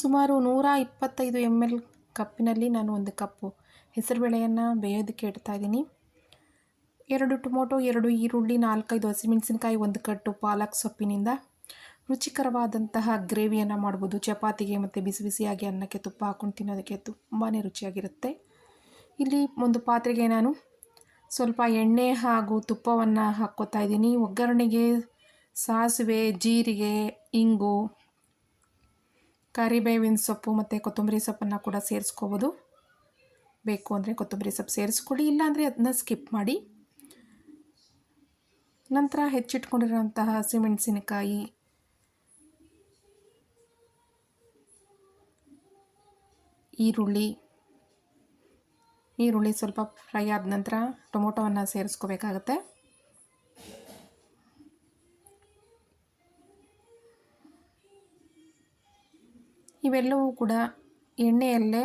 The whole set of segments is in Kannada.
ಸುಮಾರು ನೂರ ಇಪ್ಪತ್ತೈದು ಎಂ ಎಲ್ ಕಪ್ಪಿನಲ್ಲಿ ನಾನು ಒಂದು ಕಪ್ಪು ಹೆಸರುಬೇಳೆಯನ್ನು ಬೇಯೋದಕ್ಕೆ ಇಡ್ತಾ ಇದ್ದೀನಿ. ಎರಡು ಟೊಮೊಟೊ, ಎರಡು ಈರುಳ್ಳಿ, ನಾಲ್ಕೈದು ಹಸಿಮೆಣಸಿನ್ಕಾಯಿ, ಒಂದು ಕಟ್ಟು ಪಾಲಕ್ ಸೊಪ್ಪಿನಿಂದ ರುಚಿಕರವಾದಂತಹ ಗ್ರೇವಿಯನ್ನು ಮಾಡ್ಬೋದು. ಚಪಾತಿಗೆ ಮತ್ತು ಬಿಸಿ ಬಿಸಿಯಾಗಿ ಅನ್ನಕ್ಕೆ ತುಪ್ಪ ಹಾಕ್ಕೊಂಡು ತಿನ್ನೋದಕ್ಕೆ ತುಂಬಾ ರುಚಿಯಾಗಿರುತ್ತೆ. ಇಲ್ಲಿ ಒಂದು ಪಾತ್ರೆಗೆ ನಾನು ಸ್ವಲ್ಪ ಎಣ್ಣೆ ಹಾಗೂ ತುಪ್ಪವನ್ನು ಹಾಕ್ಕೋತಾ ಇದ್ದೀನಿ. ಒಗ್ಗರಣೆಗೆ ಸಾಸಿವೆ, ಜೀರಿಗೆ, ಇಂಗು ಕರಿಬೇವಿನ ಸೊಪ್ಪು ಮತ್ತು ಕೊತ್ತಂಬರಿ ಸೊಪ್ಪನ್ನು ಕೂಡ ಸೇರಿಸ್ಕೋಬೋದು. ಬೇಕು ಅಂದರೆ ಕೊತ್ತಂಬರಿ ಸೊಪ್ಪು ಸೇರಿಸ್ಕೊಳ್ಳಿ ಇಲ್ಲಾಂದರೆ ಅದನ್ನ ಸ್ಕಿಪ್ ಮಾಡಿ. ನಂತರ ಹೆಚ್ಚಿಟ್ಕೊಂಡಿರೋಂತಹ ಹಸಿಮೆಣಸಿನಕಾಯಿ, ಈರುಳ್ಳಿ. ಈರುಳ್ಳಿ ಸ್ವಲ್ಪ ಫ್ರೈ ಆದ ನಂತರ ಟೊಮೊಟೊವನ್ನು ಸೇರಿಸ್ಕೋಬೇಕಾಗತ್ತೆ. ಇವೆಲ್ಲವೂ ಕೂಡ ಎಣ್ಣೆಯಲ್ಲೇ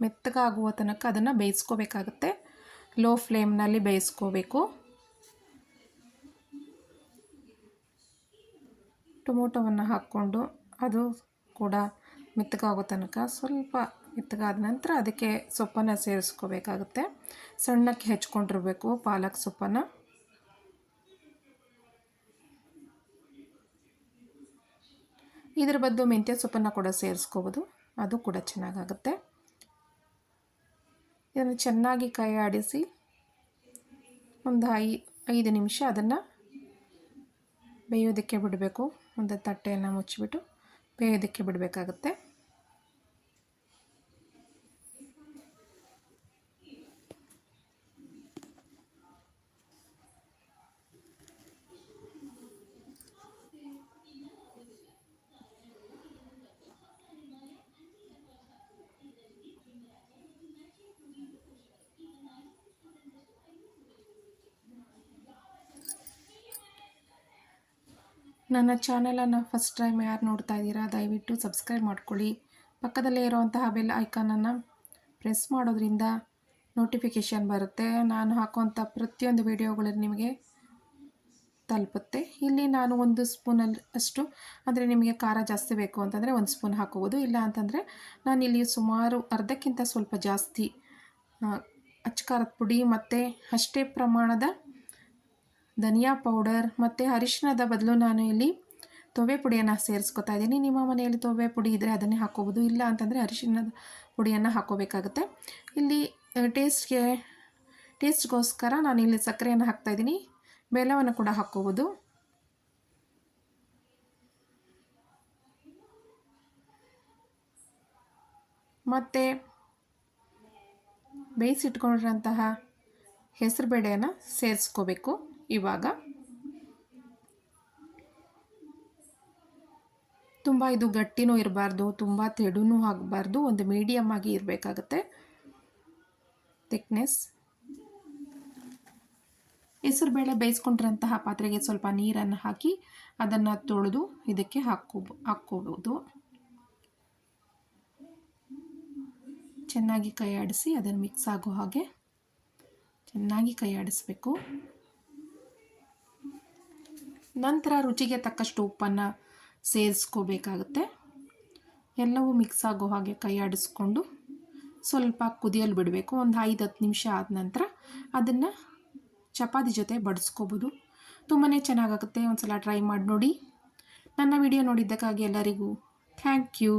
ಮೆತ್ತಗಾಗುವ ತನಕ ಅದನ್ನು ಬೇಯಿಸ್ಕೋಬೇಕಾಗತ್ತೆ. ಲೋ ಫ್ಲೇಮ್ನಲ್ಲಿ ಬೇಯಿಸ್ಕೋಬೇಕು. ಟೊಮೊಟೊವನ್ನು ಹಾಕ್ಕೊಂಡು ಅದು ಕೂಡ ಮೆತ್ತಗಾಗೋ ತನಕ ಸ್ವಲ್ಪ ಮೆತ್ತಗಾದ ನಂತರ ಅದಕ್ಕೆ ಸೊಪ್ಪನ್ನು ಸೇರಿಸ್ಕೋಬೇಕಾಗುತ್ತೆ. ಸಣ್ಣಕ್ಕೆ ಹೆಚ್ಕೊಂಡಿರಬೇಕು ಪಾಲಕ್ ಸೊಪ್ಪನ್ನು. ಇದರ ಬದ್ದು ಮೆಂತ್ಯ ಸೊಪ್ಪನ್ನು ಕೂಡ ಸೇರಿಸ್ಕೋಬೋದು. ಅದು ಕೂಡ ಚೆನ್ನಾಗಾಗುತ್ತೆ. ಇದನ್ನು ಚೆನ್ನಾಗಿ ಕೈ ಆಡಿಸಿ ಒಂದು ಐ ಐದು ನಿಮಿಷ ಅದನ್ನು ಬೇಯೋದಕ್ಕೆ ಬಿಡಬೇಕು. ಒಂದು ತಟ್ಟೆಯನ್ನು ಮುಚ್ಚಿಬಿಟ್ಟು ಬೇಯೋದಕ್ಕೆ ಬಿಡಬೇಕಾಗುತ್ತೆ. ನನ್ನ ಚಾನಲನ್ನು ಫಸ್ಟ್ ಟೈಮ್ ಯಾರು ನೋಡ್ತಾ ಇದ್ದೀರಾ, ದಯವಿಟ್ಟು ಸಬ್ಸ್ಕ್ರೈಬ್ ಮಾಡ್ಕೊಳ್ಳಿ. ಪಕ್ಕದಲ್ಲೇ ಇರುವಂತಹ ಬೆಲ್ ಐಕಾನನ್ನು ಪ್ರೆಸ್ ಮಾಡೋದ್ರಿಂದ ನೋಟಿಫಿಕೇಷನ್ ಬರುತ್ತೆ. ನಾನು ಹಾಕುವಂಥ ಪ್ರತಿಯೊಂದು ವಿಡಿಯೋಗಳು ನಿಮಗೆ ತಲುಪುತ್ತೆ. ಇಲ್ಲಿ ನಾನು ಒಂದು ಸ್ಪೂನಲ್ಲಿ ಅಷ್ಟು, ಅಂದರೆ ನಿಮಗೆ ಖಾರ ಜಾಸ್ತಿ ಬೇಕು ಅಂತಂದರೆ ಒಂದು ಸ್ಪೂನ್ ಹಾಕೋಬೋದು. ಇಲ್ಲ ಅಂತಂದರೆ ನಾನು ಇಲ್ಲಿ ಸುಮಾರು ಅರ್ಧಕ್ಕಿಂತ ಸ್ವಲ್ಪ ಜಾಸ್ತಿ ಅಚ್ಚಕಾರದ ಪುಡಿ ಮತ್ತು ಅಷ್ಟೇ ಪ್ರಮಾಣದ ಧನಿಯಾ ಪೌಡರ್ ಮತ್ತು ಅರಿಶಿಣದ ಬದಲು ನಾನು ಇಲ್ಲಿ ತೊವೆ ಪುಡಿಯನ್ನು ಸೇರಿಸ್ಕೊತಾ ಇದ್ದೀನಿ. ನಿಮ್ಮ ಮನೆಯಲ್ಲಿ ತೊವೆ ಪುಡಿ ಇದ್ದರೆ ಅದನ್ನೇ ಹಾಕೋಬೋದು. ಇಲ್ಲ ಅಂತಂದರೆ ಅರಿಶಿಣದ ಪುಡಿಯನ್ನು ಹಾಕೋಬೇಕಾಗುತ್ತೆ. ಇಲ್ಲಿ ಟೇಸ್ಟ್ಗೆ, ಟೇಸ್ಟ್ಗೋಸ್ಕರ ನಾನು ಇಲ್ಲಿ ಸಕ್ಕರೆಯನ್ನು ಹಾಕ್ತಾಯಿದ್ದೀನಿ ಬೆಲ್ಲವನ್ನು ಕೂಡ ಹಾಕ್ಕೋಬೋದು ಮತ್ತು ಬೇಯಿಸಿಟ್ಕೊಂಡಿರೋಂತಹ ಹೆಸರುಬೇಳೆಯನ್ನು ಸೇರಿಸ್ಕೋಬೇಕು. ಇವಾಗ. ತುಂಬ ಇದು ಗಟ್ಟಿನೂ ಇರಬಾರ್ದು, ತುಂಬ ತೆಡುನೂ ಆಗಬಾರ್ದು, ಒಂದು ಮೀಡಿಯಮ್ ಆಗಿ ಇರಬೇಕಾಗತ್ತೆ. ಥಿಕ್ನೆಸ್ ಹೆಸರುಬೇಳೆ ಬೇಯಿಸ್ಕೊಂಡಿರೋಂತಹ ಪಾತ್ರೆಗೆ ಸ್ವಲ್ಪ ನೀರನ್ನು ಹಾಕಿ ಅದನ್ನು ತೊಳೆದು ಇದಕ್ಕೆ ಹಾಕೋ ಹಾಕ್ಕೋಬೋದು ಚೆನ್ನಾಗಿ ಕೈ ಆಡಿಸಿ ಅದನ್ನು ಮಿಕ್ಸ್ ಆಗೋ ಹಾಗೆ ಚೆನ್ನಾಗಿ ಕೈ ಆಡಿಸ್ಬೇಕು ನಂತರ ರುಚಿಗೆ ತಕ್ಕಷ್ಟು ಉಪ್ಪನ್ನು ಸೇರಿಸ್ಕೋಬೇಕಾಗುತ್ತೆ. ಎಲ್ಲವೂ ಮಿಕ್ಸ್ ಆಗೋ ಹಾಗೆ ಕೈ ಆಡಿಸ್ಕೊಂಡು ಸ್ವಲ್ಪ ಕುದಿಯಲು ಬಿಡಬೇಕು. ಒಂದು ಐದು ಹತ್ತು ನಿಮಿಷ ಆದ ನಂತರ ಅದನ್ನು ಚಪಾತಿ ಜೊತೆ ಬಡಿಸ್ಕೋಬೋದು. ತುಂಬಾ ಚೆನ್ನಾಗಾಗುತ್ತೆ. ಒಂದು ಸಲ ಟ್ರೈ ಮಾಡಿ ನೋಡಿ. ನನ್ನ ವಿಡಿಯೋ ನೋಡಿದ್ದಕ್ಕಾಗಿ ಎಲ್ಲರಿಗೂ ಥ್ಯಾಂಕ್ ಯು